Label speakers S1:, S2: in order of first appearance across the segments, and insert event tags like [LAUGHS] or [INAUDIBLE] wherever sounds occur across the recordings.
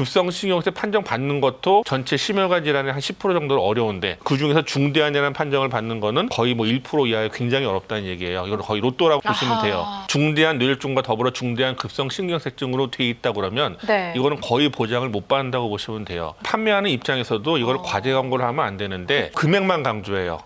S1: 급성 신경쇠 판정 받는 것도 전체 심혈관 질환의 한 10% 정도로 어려운데 그 중에서 중대한이라는 판정을 받는 거는 거의 뭐 1% 이하에 굉장히 어렵다는 얘기예요. 이건 거의 로또라고 보시면
S2: 아하.
S1: 돼요. 중대한 뇌혈중과 더불어 중대한 급성 신경색증으로 돼 있다 그러면
S2: 네.
S1: 이거는 거의 보장을 못 받는다고 보시면 돼요. 판매하는 입장에서도 이걸
S2: 어.
S1: 과대 광고를 하면 안 되는데 금액만 강조해요.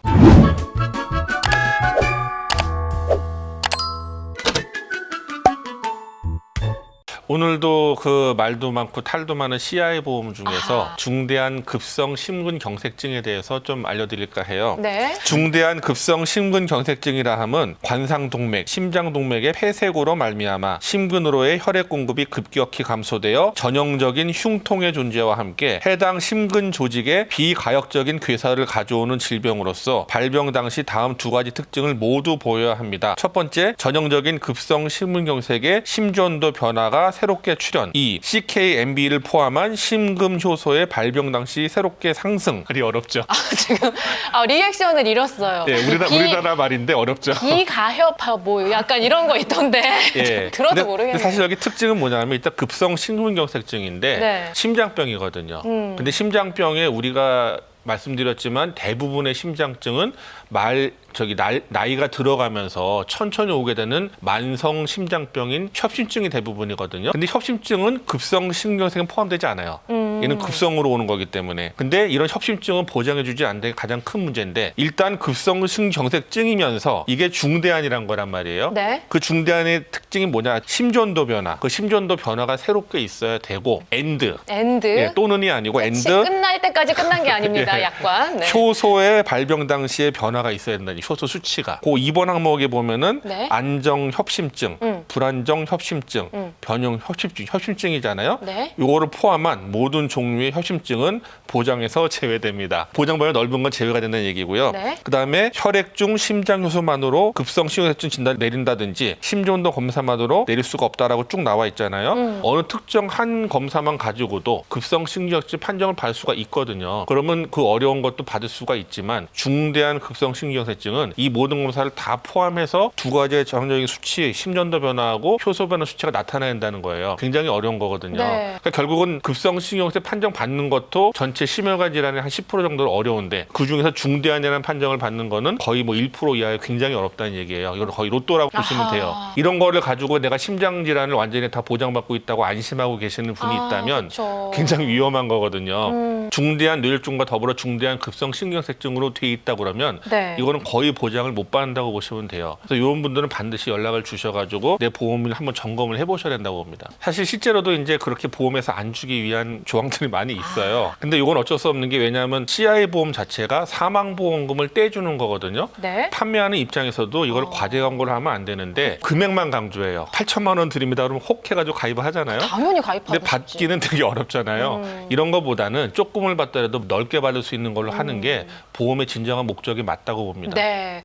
S1: 오늘도 그 말도 많고 탈도 많은 CI 보험 중에서
S2: 아하.
S1: 중대한 급성 심근경색증에 대해서 좀 알려드릴까 해요.
S2: 네.
S1: 중대한 급성 심근경색증이라 함은 관상동맥, 심장동맥의 폐쇄고로 말미암아 심근으로의 혈액 공급이 급격히 감소되어 전형적인 흉통의 존재와 함께 해당 심근 조직에 비가역적인 괴사를 가져오는 질병으로서 발병 당시 다음 두 가지 특징을 모두 보여야 합니다. 첫 번째, 전형적인 급성 심근경색의 심전도 변화가 새롭게 출현. 2. CKMB를 포함한 심금 효소의 발병 당시 새롭게 상승. 말이 어렵죠.
S2: 아, 지금 아, 리액션을 잃었어요.
S1: 예, 우리나라,
S2: 기-
S1: 우리나라 말인데 어렵죠.
S2: 기가협 뭐 약간 이런 거 있던데
S1: 예. [LAUGHS]
S2: 들어도
S1: 근데-
S2: 모르겠네요.
S1: 근데 사실 여기 특징은 뭐냐면 일단 급성 심근경색증인데
S2: 네.
S1: 심장병이거든요.
S2: 음.
S1: 근데 심장병에 우리가 말씀드렸지만 대부분의 심장증은 말 저기 나, 나이 가 들어가면서 천천히 오게 되는 만성 심장병인 협심증이 대부분이거든요. 근데 협심증은 급성 신경색은 포함되지 않아요.
S2: 음.
S1: 얘는 급성으로 오는 거기 때문에. 근데 이런 협심증은 보장해주지 않는 게 가장 큰 문제인데 일단 급성 신경색증이면서 이게 중대한이란 거란 말이에요.
S2: 네.
S1: 그 중대한의 특징이 뭐냐? 심전도 변화. 그 심전도 변화가 새롭게 있어야 되고 엔드.
S2: 엔드.
S1: 예, 또는이 아니고
S2: 시-
S1: 엔드.
S2: 끝날 때까지 끝난 게 아닙니다. [LAUGHS]
S1: 예.
S2: 약관. 네.
S1: 효소의 발병 당시에 변화가 있어야 된다. 이 효소 수치가. 그 2번 항목에 보면은
S2: 네.
S1: 안정 협심증,
S2: 음.
S1: 불안정 협심증,
S2: 음.
S1: 변형 협심증, 협심증이잖아요.
S2: 네.
S1: 요거를 포함한 모든 종류의 협심증은 보장에서 제외됩니다. 보장 범위 넓은 건 제외가 된다는 얘기고요.
S2: 네.
S1: 그다음에 혈액 중 심장 효소만으로 급성 신경색증 진단 내린다든지 심전도 검사만으로 내릴 수가 없다라고 쭉 나와 있잖아요.
S2: 음.
S1: 어느 특정 한 검사만 가지고도 급성 신경색증 판정을 받을 수가 있거든요. 그러면 그 어려운 것도 받을 수가 있지만 중대한 급성 신경색증은 이 모든 검사를 다 포함해서 두 가지의 정형적인 수치, 심전도 변화 하고 효소 변화 수치가 나타나야 된다는 거예요. 굉장히 어려운 거거든요.
S2: 네.
S1: 그러니까 결국은 급성 신경색 판정 받는 것도 전체 심혈관 질환의 한 10% 정도로 어려운데 그 중에서 중대한이라는 판정을 받는 거는 거의 뭐 1% 이하에 굉장히 어렵다는 얘기예요. 이건 거의 로또라고 보시면
S2: 아하.
S1: 돼요. 이런 거를 가지고 내가 심장 질환을 완전히 다 보장받고 있다고 안심하고 계시는 분이
S2: 아,
S1: 있다면
S2: 그쵸.
S1: 굉장히 위험한 거거든요.
S2: 음.
S1: 중대한 뇌혈중과 더불어 중대한 급성 신경색증으로 돼 있다 그러면
S2: 네.
S1: 이거는 거의 보장을 못 받는다고 보시면 돼요. 그래서 이런 분들은 반드시 연락을 주셔가지고 내 보험을 한번 점검을 해보셔야 된다고 봅니다. 사실 실제로도 이제 그렇게 보험에서 안 주기 위한 [LAUGHS] 조항들이 많이 있어요. 근데 이건 어쩔 수 없는 게 왜냐하면 CI 보험 자체가 사망 보험금을 떼주는 거거든요.
S2: 네.
S1: 판매하는 입장에서도 이걸
S2: 어.
S1: 과대 광고를 하면 안 되는데 금액만 강조해요. 8천만 원 드립니다. 그러면 혹 해가지고 가입을 하잖아요.
S2: 당연히 가입하고
S1: 근데 받기는 되게 어렵잖아요.
S2: 음.
S1: 이런 거보다는 조금을 받더라도 넓게 받을 수 있는 걸로 하는 게 보험의 진정한 목적이 맞다고 봅니다.
S2: 네.